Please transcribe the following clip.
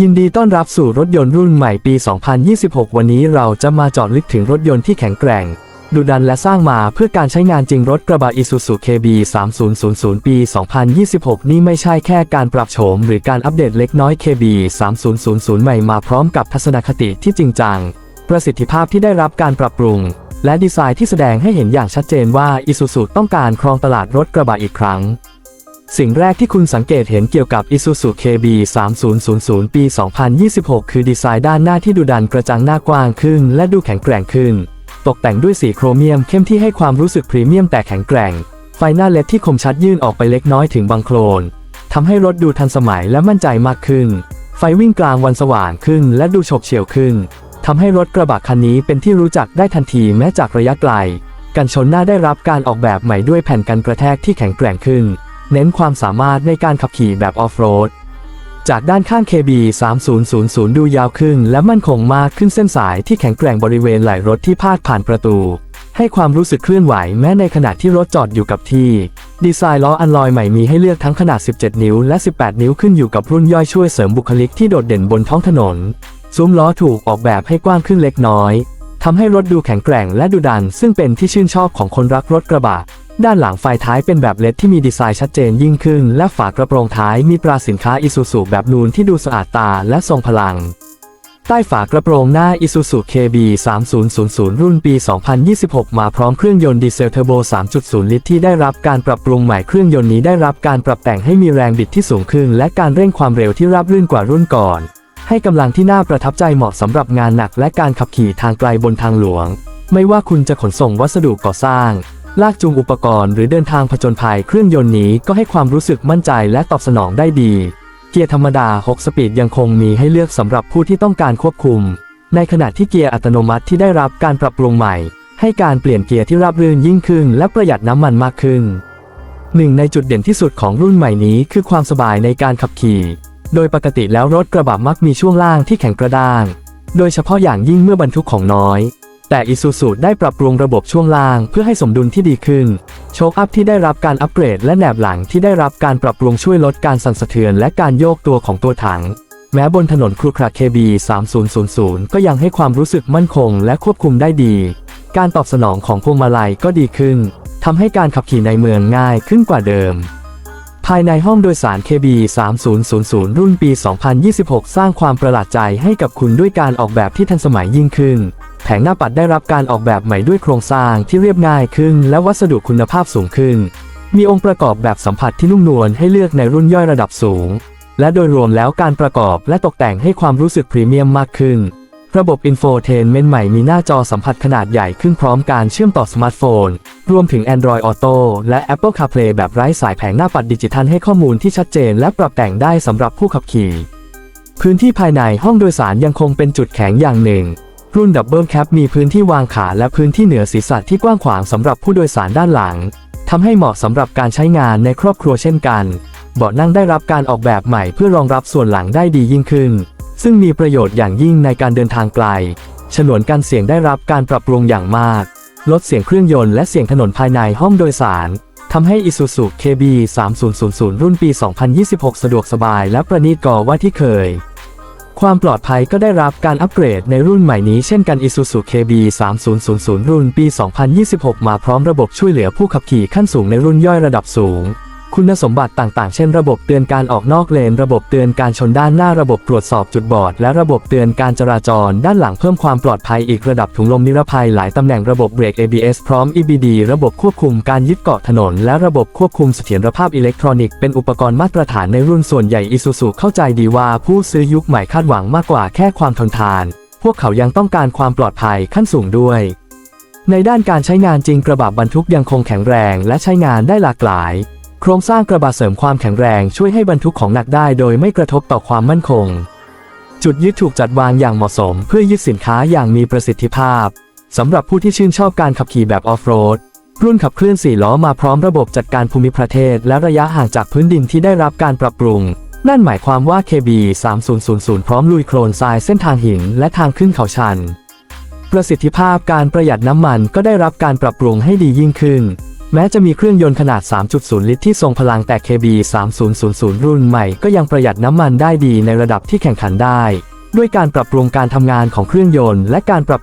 ยินดีต้อนรับสู่รถยนต์รุ่นใหม่ปี 2026 วันนี้เราจะมาเจาะลึกถึงรถยนต์ที่แข็งแกร่ง ดุดันและสร้างมาเพื่อการใช้งานจริงรถกระบะ Isuzu KB 3000 ปี 2026 นี่ไม่ใช่แค่การปรับโฉมหรือการอัปเดตเล็กน้อย KB 3000 ใหม่มาพร้อมกับทัศนคติที่จริงจัง ประสิทธิภาพที่ได้รับการปรับปรุง และดีไซน์ที่แสดงให้เห็นอย่างชัดเจนว่า Isuzu ต้องการครองตลาดรถกระบะอีกครั้ง สิ่งแรกที่คุณสังเกตเห็นเกี่ยวกับ Isuzu KB 3000 ปี 2026 คือดีไซน์ด้านหน้าที่ดูดันกระจังหน้ากว้างขึ้น และดูแข็งแกร่งขึ้น ตกแต่งด้วยสีโครเมียมเข้มที่ให้ความรู้สึกพรีเมียมแต่แข็งแกร่ง ไฟหน้าเล็ดที่คมชัดยื่นออกไปเล็กน้อยถึงบังโคลนทำให้รถดูทันสมัยและมั่นใจมากขึ้น ไฟวิ่งกลางวันสว่างขึ้น และดูโฉบเฉี่ยวขึ้นทำให้รถกระบะคันนี้เป็นที่รู้จักได้ทันทีแม้จากระยะไกล กันชนหน้าได้รับการออกแบบใหม่ด้วยแผ่นกันกระแทกที่แข็งแกร่งขึ้น เน้นความสามารถในการขับขี่แบบออฟโรด จากด้านข้าง KB 3000 ดูยาวขึ้น และมั่นคงมากขึ้นเส้นสายที่แข็งแกร่งบริเวณไหล่รถที่พาดผ่านประตู ให้ความรู้สึกเคลื่อนไหวแม้ในขณะที่รถจอดอยู่กับที่ ดีไซน์ล้ออันลอยใหม่มีให้เลือกทั้งขนาด 17 นิ้วและ 18 นิ้วขึ้นอยู่กับรุ่นย่อยช่วยเสริมบุคลิกที่โดดเด่นบนท้องถนน ซุ้มล้อถูกออกแบบให้กว้างขึ้นเล็กน้อยทำให้รถดูแข็งแกร่งและดุดันซึ่งเป็นที่ชื่นชอบของคนรักรถกระบะ ด้านหลังไฟท้ายเป็นแบบเล็ดที่มีดีไซน์ชัดเจนยิ่งขึ้น และฝากระโปรงท้ายมีตราสินค้าอิซูซูแบบนูนที่ดูสะอาดตาและทรงพลัง ใต้ฝากระโปรงหน้า Isuzu KB 3000 รุ่นปี 2026 มาพร้อมเครื่องยนต์ดีเซลเทอร์โบ 3.0 ลิตรที่ได้รับการปรับปรุงใหม่เครื่องยนต์นี้ได้รับการปรับแต่งให้มีแรงบิดที่สูงขึ้น และการเร่งความเร็วที่ราบรื่นกว่ารุ่นก่อน ให้กำลังที่น่าประทับใจเหมาะสำหรับงานหนักและการขับขี่ทางไกลบนทางหลวง ไม่ว่าคุณจะขนส่งวัสดุก่อสร้าง ลากจูงอุปกรณ์หรือเดินทางผจญภัยเครื่องยนต์นี้ก็ให้ความรู้สึกมั่นใจและตอบสนองได้ดี เกียร์ธรรมดา 6 สปีดยังคงมีให้เลือกสำหรับผู้ที่ต้องการควบคุม ในขณะที่เกียร์อัตโนมัติที่ได้รับการปรับปรุงใหม่ ให้การเปลี่ยนเกียร์ที่ราบรื่นยิ่งขึ้น และประหยัดน้ำมันมากขึ้นหนึ่งในจุดเด่นที่สุดของรุ่นใหม่นี้คือความสบายในการขับขี่ โดยปกติแล้วรถกระบะมักมีช่วงล่างที่แข็งกระด้าง โดยเฉพาะอย่างยิ่งเมื่อบรรทุกของน้อย แต่ Isuzu ได้ปรับปรุงระบบช่วงล่างเพื่อให้สมดุลที่ดีขึ้น โชคอัพที่ได้รับการอัปเกรดและแหนบหลังที่ได้รับการปรับปรุงช่วยลดการสั่นสะเทือนและการโยกตัวของตัวถัง แม้บนถนนครูครา KB 3000 ก็ยังให้ความรู้สึกมั่นคงและควบคุมได้ดี การตอบสนองของพวงมาลัยก็ดีขึ้นทำให้การขับขี่ในเมืองง่ายขึ้นกว่าเดิมภายในห้องโดยสาร KB 3000 รุ่นปี 2026 สร้างความประหลาดใจให้กับคุณด้วยการออกแบบที่ทันสมัยยิ่งขึ้น แผงหน้าปัดได้รับการออกแบบใหม่ด้วยโครงสร้างที่เรียบง่ายขึ้น และวัสดุคุณภาพสูงขึ้น มีองค์ประกอบแบบสัมผัสที่นุ่มนวลให้เลือกในรุ่นย่อยระดับสูง และโดยรวมแล้วการประกอบและตกแต่งให้ความรู้สึกพรีเมียมมากขึ้น ระบบอินโฟเทนเมนต์ใหม่มีหน้าจอสัมผัสขนาดใหญ่ขึ้นพร้อมการเชื่อมต่อสมาร์ทโฟน รวมถึง Android Auto และ Apple CarPlay แบบไร้สายแผงหน้าปัดดิจิทัลให้ข้อมูลที่ชัดเจน และปรับแต่งได้สำหรับผู้ขับขี่ พื้นที่ภายในห้องโดยสารยังคงเป็นจุดแข็งอย่างหนึ่ง รุ่นดับเบิลแคปมีพื้นที่วางขาและพื้นที่เหนือศีรษะที่กว้างขวางสำหรับผู้โดยสารด้านหลังทำให้เหมาะสำหรับการใช้งานในครอบครัวเช่นกัน เบาะนั่งได้รับการออกแบบใหม่เพื่อรองรับส่วนหลังได้ดียิ่งขึ้น ซึ่งมีประโยชน์อย่างยิ่งในการเดินทางไกล ฉนวนกันเสียงได้รับการปรับปรุงอย่างมาก ลดเสียงเครื่องยนต์และเสียงถนนภายในห้องโดยสารทำให้ Isuzu KB 3000 รุ่นปี 2026 สะดวกสบายและประณีตกว่าว่าที่เคย ความปลอดภัยก็ได้รับการอัปเกรดในรุ่นใหม่นี้เช่นกัน Isuzu KB 3000รุ่นปี 2026 มาพร้อมระบบช่วยเหลือผู้ขับขี่ขั้นสูงในรุ่นย่อยระดับสูง คุณสมบัติต่างๆ เช่นระบบเตือนการออกนอกเลน ระบบเตือนการชนด้านหน้าระบบตรวจสอบจุดบอด และระบบเตือนการจราจร ด้านหลังเพิ่มความปลอดภัยอีกระดับถุงลมนิรภัยหลายตำแหน่งระบบเบรก ABS พร้อม EBD ระบบควบคุมการยึดเกาะถนน และระบบควบคุมเสถียรภาพอิเล็กทรอนิกส์เป็นอุปกรณ์มาตรฐานในรุ่นส่วนใหญ่ Isuzu เข้าใจดีว่าผู้ซื้อยุคใหม่คาดหวังมากกว่าแค่ความทนทาน พวกเขายังต้องการความปลอดภัยขั้นสูงด้วยในด้านการใช้งานจริงกระบะบรรทุกยังคงแข็งแรงและใช้งานได้หลากหลาย โครงสร้างกระบะเสริมความแข็งแรงช่วยให้บรรทุกของหนักได้โดยไม่กระทบต่อความมั่นคง จุดยึดถูกจัดวางอย่างเหมาะสม เพื่อยึดสินค้าอย่างมีประสิทธิภาพสำหรับผู้ที่ชื่นชอบการขับขี่แบบออฟโรดรุ่นขับเคลื่อน4ล้อมาพร้อมระบบจัดการภูมิประเทศ และระยะห่างจากพื้นดินที่ได้รับการปรับปรุง นั่นหมายความว่า KB 3000 พร้อมลุยโคลนทรายเส้นทางหินและทางขึ้นเขาชัน ประสิทธิภาพการประหยัดน้ำมันก็ได้รับการปรับปรุงให้ดียิ่งขึ้น แม้จะมีเครื่องยนต์ขนาด 3.0 ลิตรที่ทรงพลังแต่ KB 3000 รุ่นใหม่ก็ยังประหยัดน้ำมันได้ดีในระดับที่แข่งขันได้ ด้วยการปรับปรุงการทำงานของเครื่องยนต์และการปรับ